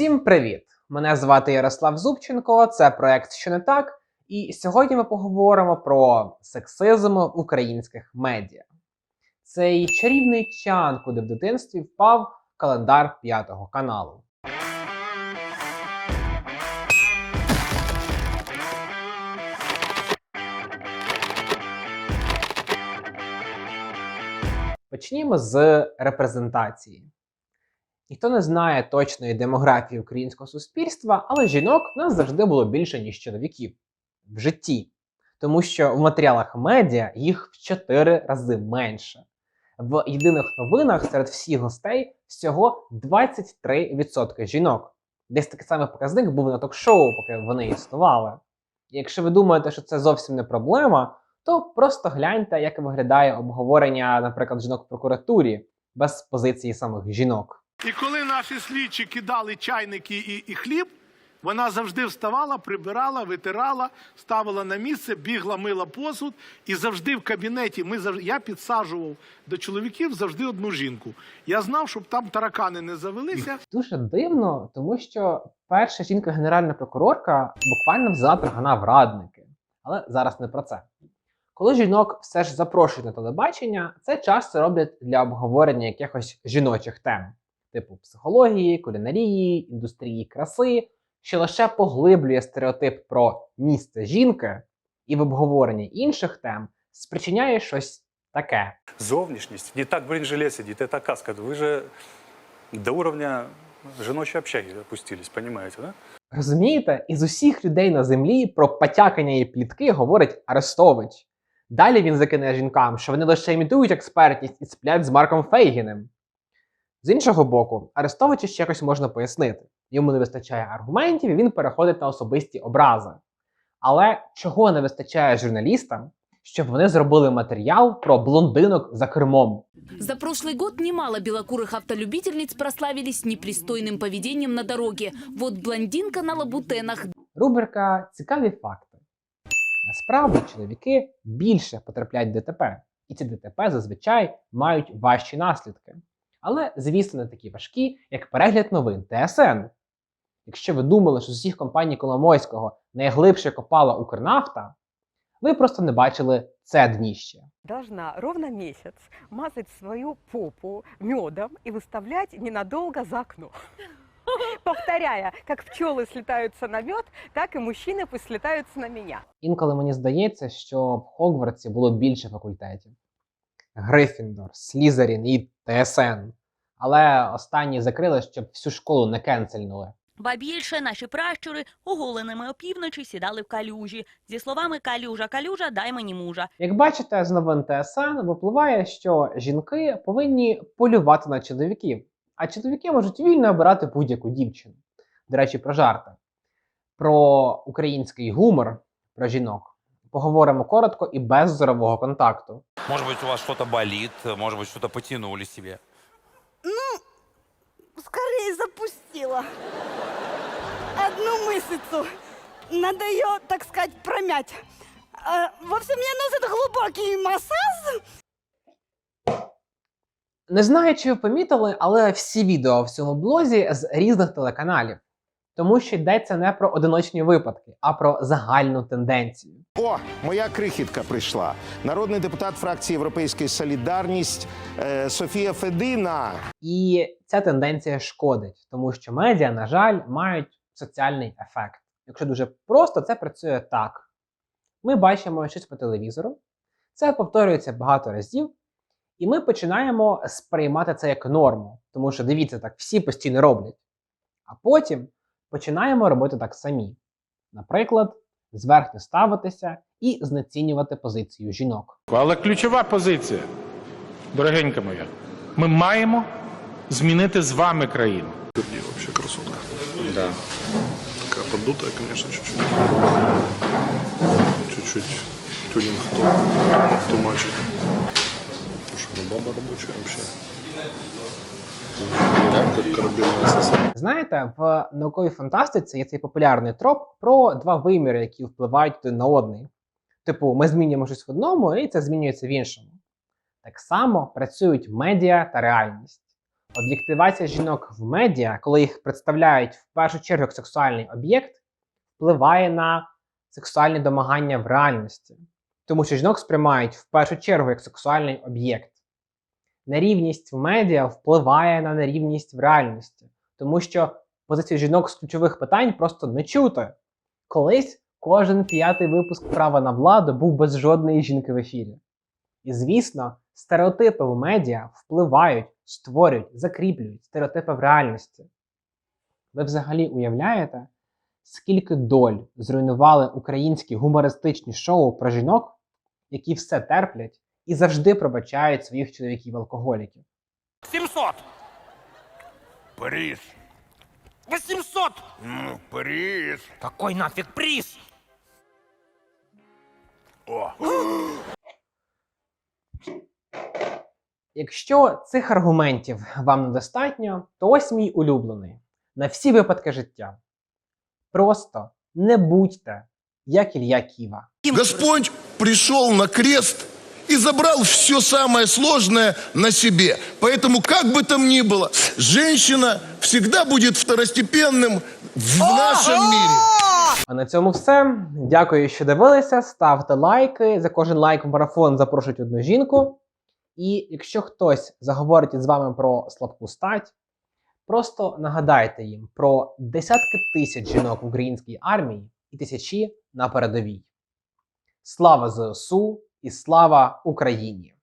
Всім привіт! Мене звати Ярослав Зубченко, це проект Що не так. І сьогодні ми поговоримо про сексизм в українських медіа. Цей чарівний чан, куди в дитинстві впав календар п'ятого каналу. Почнімо з репрезентації. Ніхто не знає точної демографії українського суспільства, але жінок нас завжди було більше, ніж чоловіків в житті. Тому що в матеріалах медіа їх в 4 рази менше. В єдиних новинах серед всіх гостей всього 23% жінок. Десь такий самий показник був на ток-шоу, поки вони існували. І якщо ви думаєте, що це зовсім не проблема, то просто гляньте, як виглядає обговорення, наприклад, жінок в прокуратурі без позиції самих жінок. І коли наші слідчі кидали чайники і, і хліб, вона завжди вставала, прибирала, витирала, ставила на місце, бігла, мила посуд. І завжди в кабінеті ми завжди, я підсаджував до чоловіків завжди одну жінку. Я знав, щоб там таракани не завелися. Дуже дивно, тому що перша жінка генеральна прокурорка буквально взяла таргана в радники. Але зараз не про це. Коли жінок все ж запрошують на телебачення, це часто роблять для обговорення якихось жіночих тем, типу психології, кулінарії, індустрії краси, що лише поглиблює стереотип про місце жінки і в обговоренні інших тем спричиняє щось таке. Зовнішність не так бронежилет сидит, это каска. Вы же до уровня женочей общаги опустились, понимаете, да? Розумієте, із усіх людей на землі про потякання і плітки говорить Арестович. Далі він закине жінкам, що вони лише імітують експертність і сплять з Марком Фейгіним. З іншого боку, Арестовича ще якось можна пояснити. Йому не вистачає аргументів, і він переходить на особисті образи. Але чого не вистачає журналістам, щоб вони зробили матеріал про блондинок за кермом? За прошлый год немало белокурых автолюбительниц прославились непристойным поведением на дороге. Вот блондинка на лабутенах Рубрика Цікаві факти. Насправді чоловіки більше потрапляють в ДТП, і ці ДТП зазвичай мають важчі наслідки. Але, звісно, не такі важкі, як перегляд новин ТСН. Якщо ви думали, що з усіх компаній Коломойського найглибше копала Укрнафта, ви просто не бачили це дніще. должна ровно месяц мазать свою попу медом и выставлять ненадолго за окно. Повторяя, как пчелы слетаются на мед, так и мужчины пусть слетаются на меня. Інколи мені здається, що в Хогвартсі було більше факультетів: Грифіндор, Слізерін і ТСН. Але останні закрили, щоб всю школу не кенсельнули. Ба більше наші пращури оголеними опівночі сідали в калюжі. Зі словами калюжа, калюжа, дай мені мужа. Як бачите, з новин ТСН випливає, що жінки повинні полювати на чоловіків, а чоловіки можуть вільно обирати будь-яку дівчину. До речі, про жарти. Про український гумор, про жінок. Поговоримо коротко і без зорового контакту. Может быть, у вас что-то болит, может быть, что-то потянули себе. скорее запустила. Одну мышцу. Надо ее, так сказать, промять. А, в общем, мне нужен глубокий массаж. Не знаю, чи ви помітили, але всі відео в цьому блозі з різних телеканалів. Тому що йдеться не про одиночні випадки, а про загальну тенденцію. О, моя крихітка прийшла. Народний депутат фракції Європейська Солідарність е, Софія Федина. І ця тенденція шкодить, тому що медіа, на жаль, мають соціальний ефект. Якщо дуже просто, це працює так: ми бачимо щось по телевізору, це повторюється багато разів, і ми починаємо сприймати це як норму, тому що дивіться, так всі постійно роблять. А потім починаємо робити так самі. Наприклад, зверхньо ставитися і знецінювати позицію жінок. Але ключова позиція, дорогенька моя, ми маємо змінити з вами країну. Вообще красотка. Да. Такая поддутая, конечно, чуть-чуть. Чуть-чуть тюнинг то, то мачет. Слушай, ну баба корабельная соса. Знаєте, в науковій фантастиці є цей популярний троп про два виміри, які впливають один на одний. Типу, ми змінюємо щось в одному, і це змінюється в іншому. Так само працюють медіа та реальність. Об'єктивація жінок в медіа, коли їх представляють в першу чергу як сексуальний об'єкт, впливає на сексуальні домагання в реальності, тому що жінок сприймають в першу чергу як сексуальний об'єкт. Нерівність в медіа впливає на нерівність в реальності, тому що позицію жінок з ключових питань просто не чути. Колись кожен п'ятий випуск права на владу був без жодної жінки в ефірі. І звісно, стереотипи в медіа впливають, створюють, закріплюють стереотипи в реальності. Ви взагалі уявляєте, скільки доль зруйнували українські гумористичні шоу про жінок, які все терплять і завжди пробачають своїх чоловіків-алкоголіків? 700. Приз. 800. Ну, приз. Какой нафиг приз? О. Якщо цих аргументів вам недостатньо, то ось мій улюблений на всі випадки життя. Просто не будьте як Ілля Ківа. Господь пришел на крест и забрал все самое сложное на себе. Поэтому, как бы там ни было, женщина всегда будет второстепенным в нашем мире. А на цьому все. Дякую, що дивилися. Ставте лайки. За кожен лайк в марафон запрошують одну жінку. І якщо хтось заговорить із вами про слабку стать, просто нагадайте їм про десятки тисяч жінок в українській армії і тисячі на передовій. Слава ЗСУ І слава Україні!